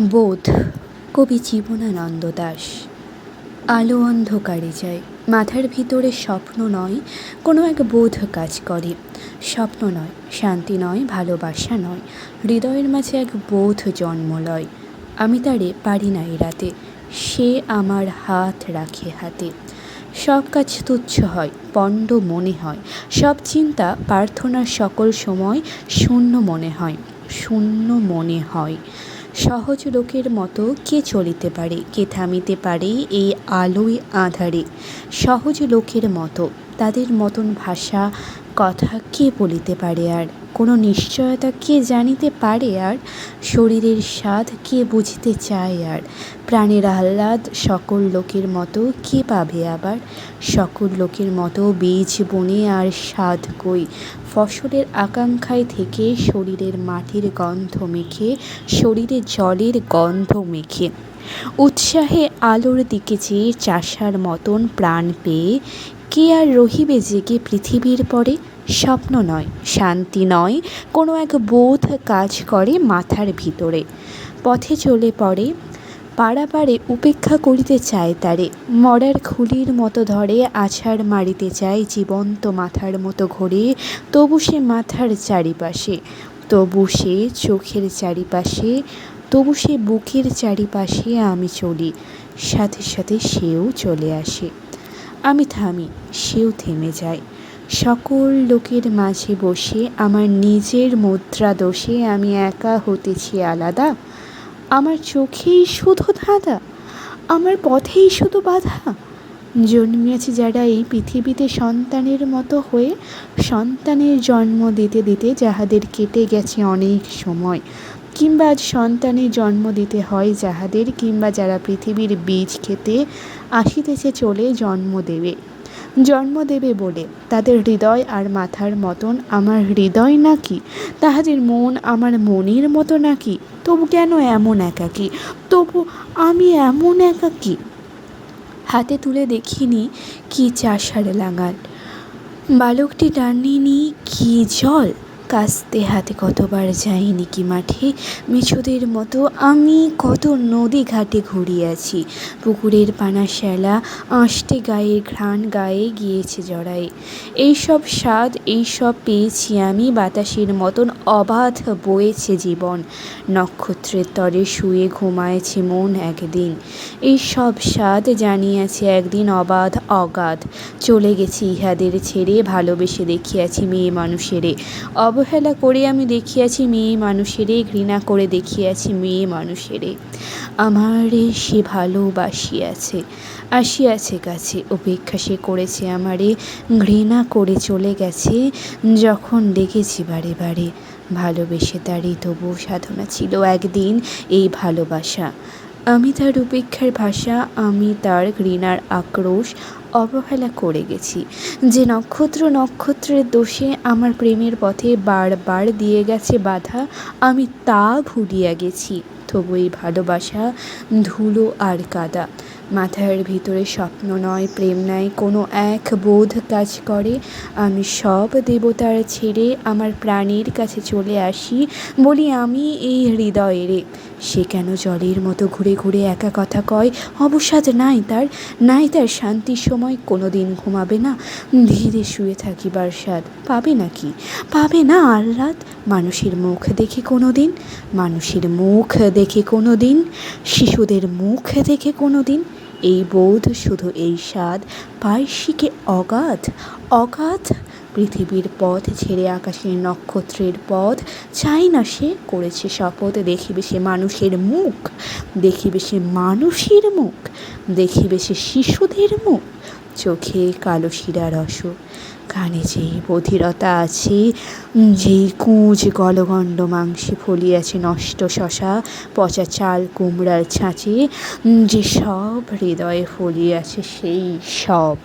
বোধ, কবি জীবনানন্দ দাশ আলো অন্ধকারে যায়, মাথার ভিতরে স্বপ্ন নয়, কোনো এক বোধ কাজ করে। স্বপ্ন নয়, শান্তি নয়, ভালোবাসা নয়, হৃদয়ের মাঝে এক বোধ জন্ম লয়। আমি তারে পারি না এড়াতে সে আমার হাত রাখে হাতে। সব কাজ তুচ্ছ হয়, পণ্ড মনে হয়, সব চিন্তা প্রার্থনার সকল সময় শূন্য মনে হয়, শূন্য মনে হয়। সহজ লোকের মতো কে চলিতে পারে, কে থামিতে পারে এই আলোয় আধারে। সহজ লোকের মতো, তাদের মতন ভাষা, কথা কে বলিতে পারে আর? কোনো নিশ্চয়তা কে জানিতে পারে আর? শরীরের স্বাদ কে বুঝিতে চায় আর? প্রাণের আহ্লাদ সকল লোকের মতো কে পাবে আবার? সকল লোকের মতো বীজ বনে আর স্বাদ কই? ফসলের আকাঙ্ক্ষায় থেকে শরীরের মাটির গন্ধ মেখে শরীরে জলের গন্ধ মেখে। উৎসাহে আলোর দিকে চেয়ে চাষার মতন প্রাণ পেয়ে, কে আর রহিবে জেগে পৃথিবীর পরে? স্বপ্ন নয়, শান্তি নয়, কোনো এক বোধ কাজ করে মাথার ভিতরে। পথে চলে পড়ে পাড়াপাড়ে উপেক্ষা করিতে চায় তারে। মরার খুলির মতো ধরে, আছাড় মারিতে চায় জীবন্ত মাথার মতো ঘোরে, তবু সে মাথার চারিপাশে, তবু সে চোখের চারিপাশে, তবু সে বুকের চারিপাশে আমি চলি, সাথে সাথে সেও চলে আসে। আমি থামি, সেও থেমে যায়। সকল লোকের মাঝে বসে আমার নিজের মুদ্রা দোষে আমি একা হতেছি আলাদা। আমার চোখেই শুধু ধাঁধা, আমার পথেই শুধু বাধা। জন্মিয়াছে যারা এই পৃথিবীতে সন্তানের মতো হয়ে, সন্তানের জন্ম দিতে দিতে যাহাদের কেটে গেছে অনেক সময়, কিংবা আজ সন্তানের জন্ম দিতে হয় যাহাদের, কিংবা যারা পৃথিবীর বীজ খেতে আসিতেছে চলে জন্ম দেবে। জন্ম দেবে বলে, তাদের হৃদয় আর মাথার মতন আমার হৃদয় নাকি? তাহাদের মন আমার মনের মতো নাকি? তবু কেন এমন একাকী? তবু আমি এমন একাকী? হাতে তুলে দেখিনি কি চাষার লাঙাল। বালকটি টানিনি কি জল? কাস্তে হাতে কতবার যাইনি কি মাঠে? মেছোদের মতো আমি কত নদী ঘাটে ঘুরিয়াছি। পুকুরের পানা শ্যালা, আঁশটে গায়ের ঘ্রাণ গায়ে গিয়েছে জড়ায়ে। এইসব স্বাদ, এইসব পেয়েছি আমি, বাতাসের মতন অবাধ বয়েছে জীবন। নক্ষত্রের তরে শুয়ে ঘুমায়েছে মন একদিন। এই সব স্বাদ জানিয়াছে একদিন অবাধ অগাধ। চলে গেছি ইহাদের ছেড়ে, ভালোবেসে দেখিয়াছি মেয়ে মানুষেরে। অবহেলা করে আমি দেখিয়াছি মেয়ে মানুষেরে ঘৃণা করে দেখিয়াছি মেয়ে মানুষেরে আমারে সে ভালোবাসিয়াছে, আসিয়াছে কাছে উপেক্ষা সে করেছে আমারে, ঘৃণা করে চলে গেছে, যখন দেখেছি বারে বারে। ভালোবেসে তারই তবু সাধনা ছিল একদিন এই ভালোবাসা। আমি তার উপেক্ষার ভাষা, আমি তার ঘৃণার আক্রোশ অবহেলা করে গেছি। যে নক্ষত্র নক্ষত্রের দোষে আমার প্রেমের পথে বারবার দিয়ে গেছে বাধা, আমি তা ভুলিয়া গেছি। তবু এই ভালোবাসা ধুলো আর কাদা। মাথার ভিতরে স্বপ্ন নয়, প্রেম নাই, কোনো এক বোধ কাজ করে। আমি সব দেবতার ছেড়ে আমার প্রাণীর কাছে চলে আসি, বলি আমি এই হৃদয়েরে সে কেন জলের মতো ঘুরে ঘুরে একা কথা কয়? অবসাদ নাই তার নাই তার শান্তির সময় কোনো দিন ঘুমাবে না। ধীরে শুয়ে থাকিবার স্বাদ পাবে নাকি? পাবে না আহ্লাদ? মানুষের মুখ দেখে কোনো দিন মানুষের মুখ দেখে কোনো দিন শিশুদের মুখ দেখে কোনো দিন এই বোধ শুধু এই স্বাদ পায়সিকে অগাধ অগাধ পৃথিবীর পথ ছেড়ে আকাশের নক্ষত্রের পথ। চাই না সে করেছে শপথ, দেখিবে সে মানুষের মুখ, দেখিবে সে মানুষের মুখ, দেখিবে সে শিশুদের মুখ। চোখে কালো শিরা রস, কানে যেই বধিরতা আছে যেই কুঁজ গলগণ্ড মাংসে ফলিয়াছে নষ্ট শশা, পচা চাল কুমড়ার ছাঁচে যে সব হৃদয়ে ফলিয়াছে সেই সব।